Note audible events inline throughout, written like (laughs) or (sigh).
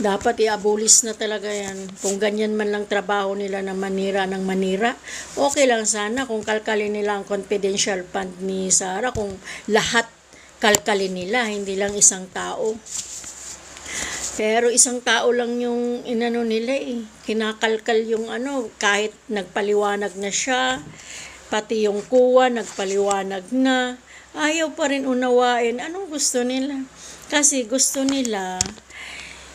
Dapat i-abolish na talaga yan. Kung ganyan man lang trabaho nila na manira ng manira, okay lang sana kung kalkalin nila ang confidential fund ni Sarah, kung lahat kalkalin nila, hindi lang isang tao. Pero isang tao lang yung inano nila eh. Kinakalkal yung ano, kahit nagpaliwanag na siya, pati yung kuwa nagpaliwanag na, ayaw pa rin unawain. Anong gusto nila? Kasi gusto nila,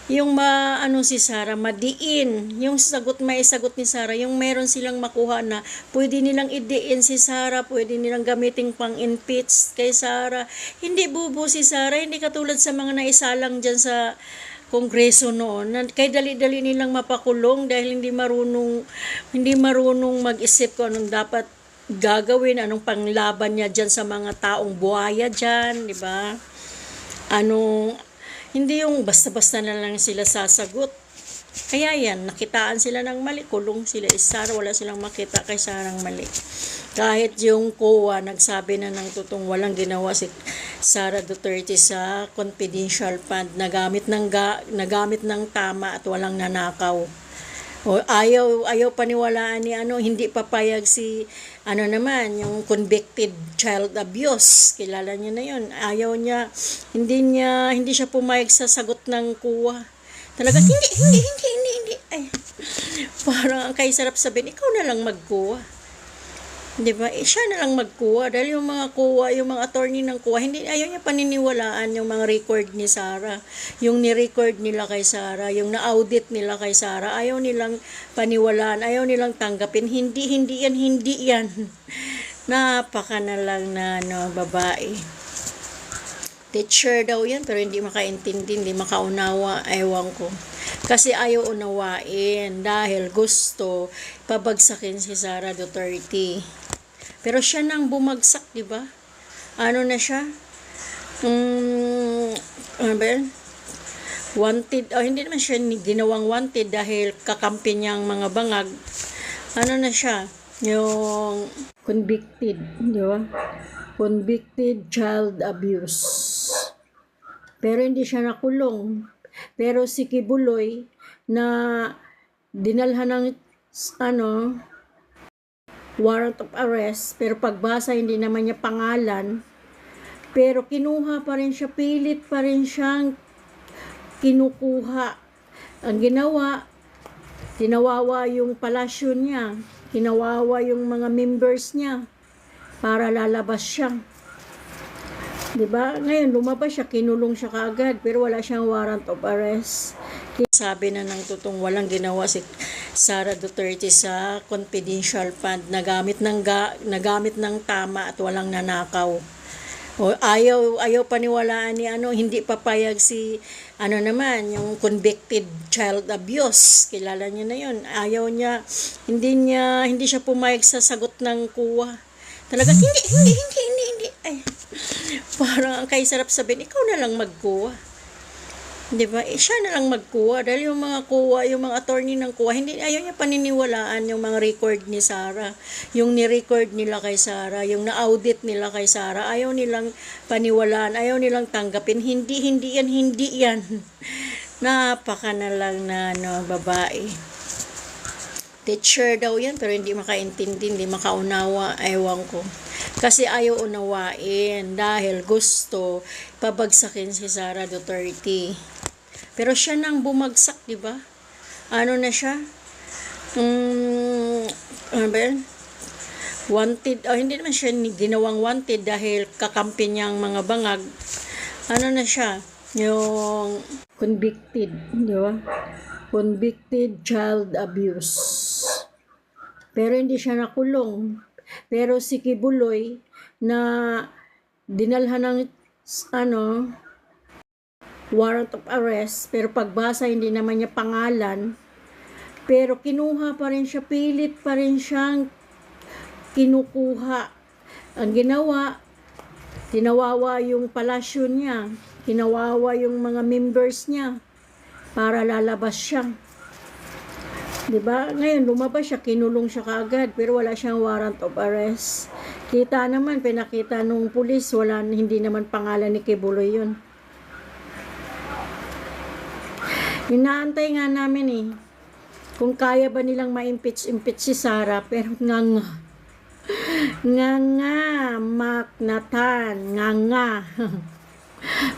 yung ma, ano si Sarah, madiin. Yung sagot, may sagot ni Sarah, yung meron silang makuha na, pwede nilang idiin si Sarah, pwede nilang gamitin pang impeach kay Sarah. Hindi bubo si Sarah, hindi katulad sa mga naisalang dyan sa kongreso noon. Na, kay dali-dali nilang mapakulong dahil hindi marunong, hindi marunong mag-isip kung anong dapat gagawin, anong panglaban niya dyan sa mga taong buhaya dyan, di ba? Anong, hindi yung basta-basta na lang sila sasagot. Kaya yan, nakitaan sila ng mali, kulong sila. Eh, Sara, wala silang makita kay Sarang mali. Kahit yung COA, nagsabi na ng tutong walang ginawa si Sara Duterte sa confidential fund, nagamit ng, ga, nagamit ng tama at walang nanakaw. O ayaw ayaw paniwalaan ni ano hindi papayag si ano naman yung convicted child abuse. Kilala niya na yun. Ayaw niya hindi niya hindi siya pumayag sa sagot ng kuwa talaga hindi hindi hindi hindi hindi. Ay parang ang kaisarap sabihin ikaw na lang magkuha Di ba? Eh, siya na lang magkuha. Dahil yung mga kuha, yung mga attorney ng kuha, hindi, ayaw niya paniniwalaan yung mga record ni Sarah. Yung ni-record nila kay Sarah, yung na-audit nila kay Sarah, ayaw nilang paniwalaan, ayaw nilang tanggapin. Hindi, hindi yan, hindi yan. (laughs) Napaka na lang na no, babae. Teacher daw yan, pero hindi makaintindi, hindi makaunawa, ewan ko. Kasi ayaw unawain dahil gusto pabagsakin si Sara Duterte. Pero siya nang bumagsak, di ba? Ano na siya? Um, ano ba yun? Wanted, oh, hindi naman siya ginawang wanted dahil kakampi niyang mga bangag. Ano na siya? Yung convicted, di ba? Convicted child abuse. Pero hindi siya nakulong. Pero si Kibuloy na dinalhan ng ano warrant of arrest pero pagbasa hindi naman niya pangalan. Pero kinuha pa rin siya pilit pa rin siyang kinukuha. Ang ginawa tinawawa yung palasyo niya kinawawa yung mga members niya para lalabas siya 'Di ba? Ngayon lumabas siya, kinulong siya kaagad pero wala siyang warrant of arrest. Sabi na ng tutong walang ginawa si Sara Duterte sa confidential fund, nagamit ng ga, nagamit ng tama at walang nanakaw. O ayaw ayaw paniwalaan ni ano, hindi papayag si ano naman, yung convicted child abuse. Kilala niya na 'yon. Ayaw niya hindi niya hindi siya pumayag sa sagot ng kuwa. Talaga (laughs) hindi hindi hindi hindi hindi. Ay, parang ang kaisarap sabihin, ikaw na lang magkuha. Di ba? Eh, siya na lang magkuha. Dahil yung mga kuha, yung mga attorney ng kuha, hindi, ayaw niya paniniwalaan yung mga record ni Sarah. Yung ni-record nila kay Sarah, yung na-audit nila kay Sarah, ayaw nilang paniwalaan, ayaw nilang tanggapin. Hindi, hindi yan, hindi yan. (laughs) Napaka na lang na no, babae. Teacher daw yan, pero hindi makaintindi, hindi makaunawa, ewan ko. Kasi ayaw unawain dahil gusto pabagsakin si Sara Duterte. Pero siya nang bumagsak, di ba? Ano na siya? Um, ano ba yun? Wanted, oh, hindi naman siya ginawang wanted dahil kakampi niyang mga bangag. Ano na siya? Yung convicted, di ba? Convicted child abuse. Pero hindi siya nakulong. Pero si Kibuloy na dinalhan ng ano warrant of arrest pero pagbasa hindi naman niya pangalan. Pero kinuha pa rin siya pilit pa rin siyang kinukuha. Ang ginawa tinawawa yung palasyo niya tinawawa yung mga members niya para lalabas siya 'Di ba? Ngayon lumabas siya, kinulong siya kaagad pero wala siyang warrant of arrest. Kita naman pinakita nung pulis, wala hindi naman pangalan ni Kibuloy 'yun. Inaantay nga namin eh. Kung kaya ba nilang ma-impeach-impeach si Sara, pero nga nga. Nga nga, maknatan, nga nga.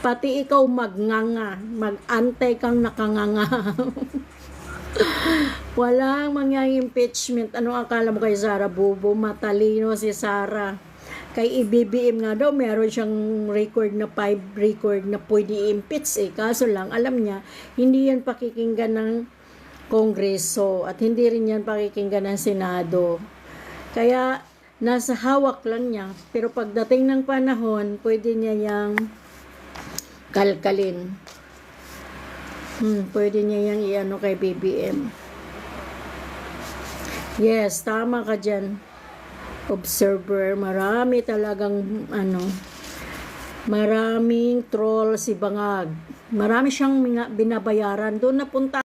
Pati ikaw magnganga, mag-antay kang nakanganga. (laughs) (laughs) Walang mangyayang impeachment. Ano akala mo kay Sara Bubo? Matalino si Sara. Kay IBBM nga daw, meron siyang record na 5 record na pwede i-impeach eh. Kaso lang, alam niya, hindi yan pakikinggan ng Kongreso at hindi rin yan pakikinggan ng Senado. Kaya, nasa hawak lang niya. Pero pagdating ng panahon, pwede niya yang kalkalin. Hmm, pwede niya yang iano kay BBM. Yes, tama ka dyan. Observer, marami talagang ano, maraming troll si Bangag. Marami siyang binabayaran. Doon napunta